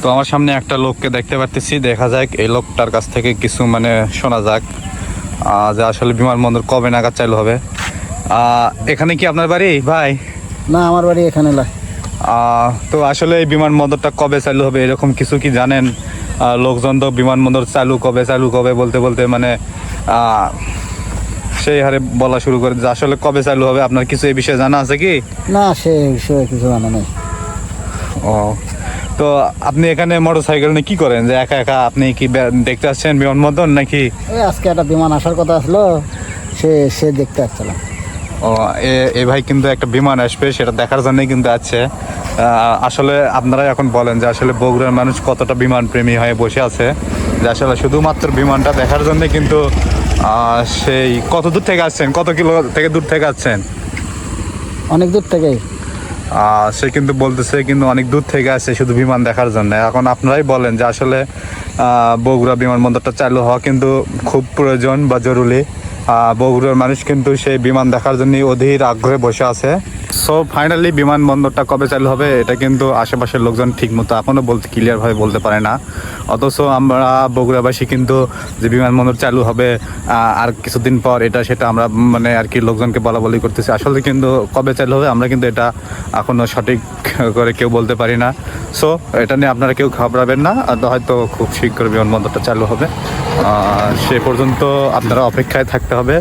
তো আমার সামনে একটা লোককে দেখতে পারতেছি। দেখা যাক এই লোকটার কাছ থেকে কিছু মানে শোনা যাক যে আসলে বিমানবন্দর কবে নাগাদ চালু হবে। এখানে কি আপনার বাড়ি? ভাই? না আমার বাড়ি এখানে তো আসলে এই বিমানবন্দরটা কবে চালু হবে এরকম কিছু কি জানেন? লোকজন তো বিমানবন্দর চালু কবে চালু কবে বলতে বলতে মানে সেই হারে বলা শুরু করে যে আসলে কবে চালু হবে? আপনার কিছু এই বিষয়ে জানা আছে কি? না সে বিষয়ে কিছু জানা নেই। ও তো আপনি এখানে মোটর সাইকেল নিয়ে কি করেন? যে একা একা আপনি কি দেখতে আসছেন বিমানবন্দর নাকি? আজকে একটা বিমান আসার কথা আসলো সে সে দেখতে আসছিলাম ও এ- এ ভাই কিন্তু একটা বিমান আসবে সেটা দেখার জন্যই কিন্তু আছে আসলে আপনারা এখন বলেন যে আসলে বগুড়ার মানুষ কতটা বিমান প্রেমী হয়ে বসে আছে যে আসলে শুধুমাত্র বিমানটা দেখার জন্য কিন্তু সেই কত দূর থেকে আসছেন? কত কিলো থেকে দূর থেকে আসছেন? অনেক দূর থেকেই। সে কিন্তু বলতেছে, কিন্তু অনেক দূর থেকে আসছে শুধু বিমান দেখার জন্য। এখন আপনারাই বলেন যে আসলে বগুড়া বিমানবন্দরটা চালু হওয়া কিন্তু খুব প্রয়োজন বা জরুরি। বগুড়ার মানুষ কিন্তু সেই বিমান দেখার জন্য অধীর আগ্রহে বসে আছে। সো ফাইনালি বিমানবন্দরটা কবে চালু হবে, এটা কিন্তু আশেপাশের লোকজন ঠিক মতো এখনও বলতে ক্লিয়ারভাবে বলতে পারে না। অথচ আমরা, বগুড়াবাসী কিন্তু যে বিমানবন্দর চালু হবে আর কিছুদিন পর এটা সেটা আমরা মানে আর কি লোকজনকে বলা বলি করতেছি। আসলে কিন্তু কবে চালু হবে, আমরা কিন্তু এটা এখনও সঠিক করে কেউ বলতে পারি না। সো এটা নিয়ে আপনারা কেউ ঘাবড়াবেন না হয়তো খুব শীঘ্র বিমানবন্দরটা চালু হবে। সে পর্যন্ত আপনারা অপেক্ষায় থাকতে হবে।